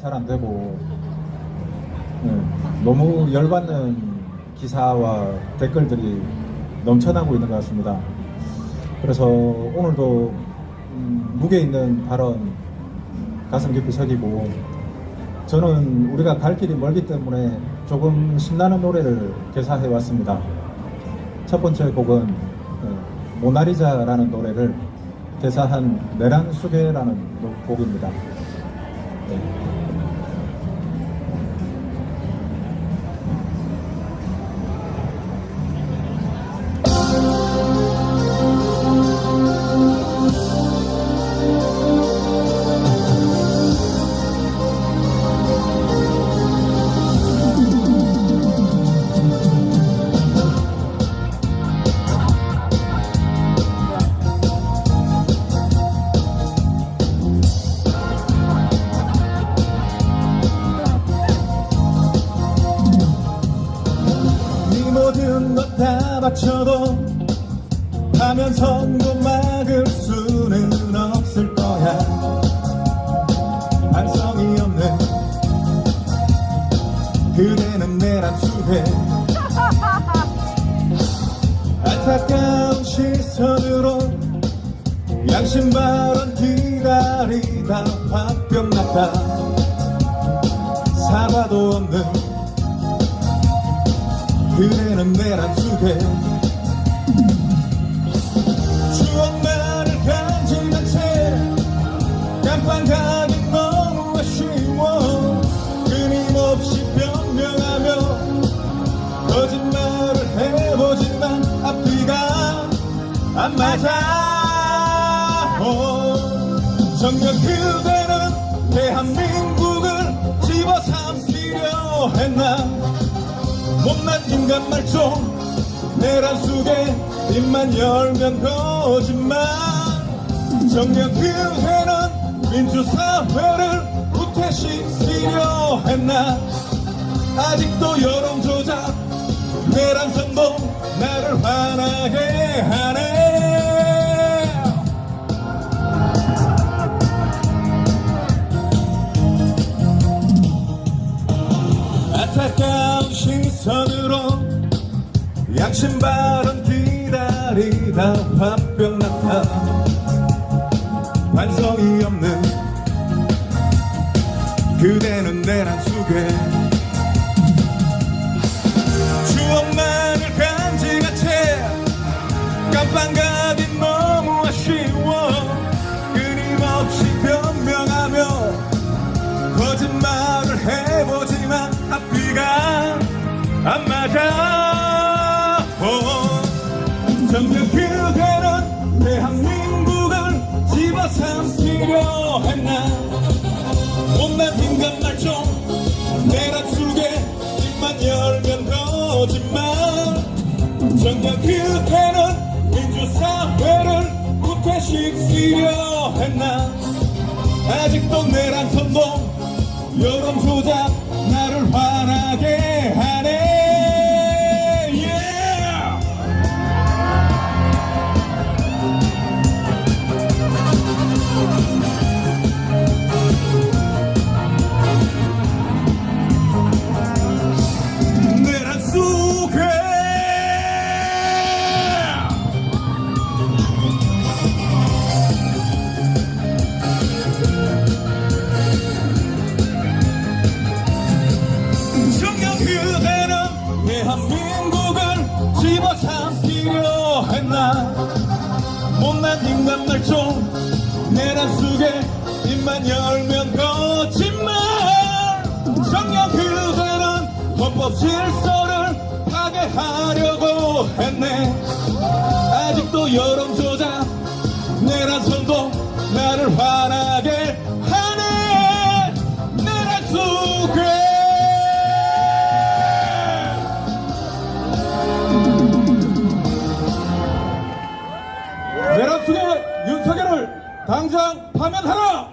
잘안 되고 네, 너무 열받는 기사와 댓글들이 넘쳐나고 있는 것 같습니다. 그래서 오늘도 음, 무게 있는 발언 가슴 깊이 새기고 저는 우리가 갈 길이 멀기 때문에 조금 신나는 노래를 개사해 왔습니다. 첫 번째 곡은 어, 모나리자라는 노래를 개사한 내란 수계라는 곡입니다. 네. 네 모든 것 다 바쳐도 하면 성공 막을 수는 없을 거야. 반성이 없는 그대는 내란 수해 안타까운 시선으로 양심 발언 기다리다. 화병 났다 사과도 없는 그대는 내란 속에. 추억만을 간직한 채 깜빡하기 너무 아쉬워. 끊임없이 변명하며 거짓말을 해보지만 앞뒤가 안 맞아. 어, 정녕 그대는 대한민국을 집어삼키려 했나 못난 인간 말종 내란 속에 입만 열면 거짓말. 정녕 그대는 민주사회를 후퇴시키려 했나? 아직도 여론 조작. 내란 선동 나를 화나게 하네 안타까운 시선으로 양심 발언 기다리다 화병 났다 반성이 없는 그대는 내란 속에 그대는 대한민국을 집어삼키려 했나? 못난 인간 말종 내란 속에 입만 열면 거짓말. 정녕 그대는 민주사회를 후퇴시키려 했나? 아직도 내란 선동 여론 조작 나를 화나게 하 대한민국을 집어삼키려 했나? 못난 인간 말종 내란 속에 입만 열면 거짓말. 정녕 그대는 헌법 질서를 파괴하려고 했네. 아직도 여론 내란 속에 윤석열을 당장 파면하라!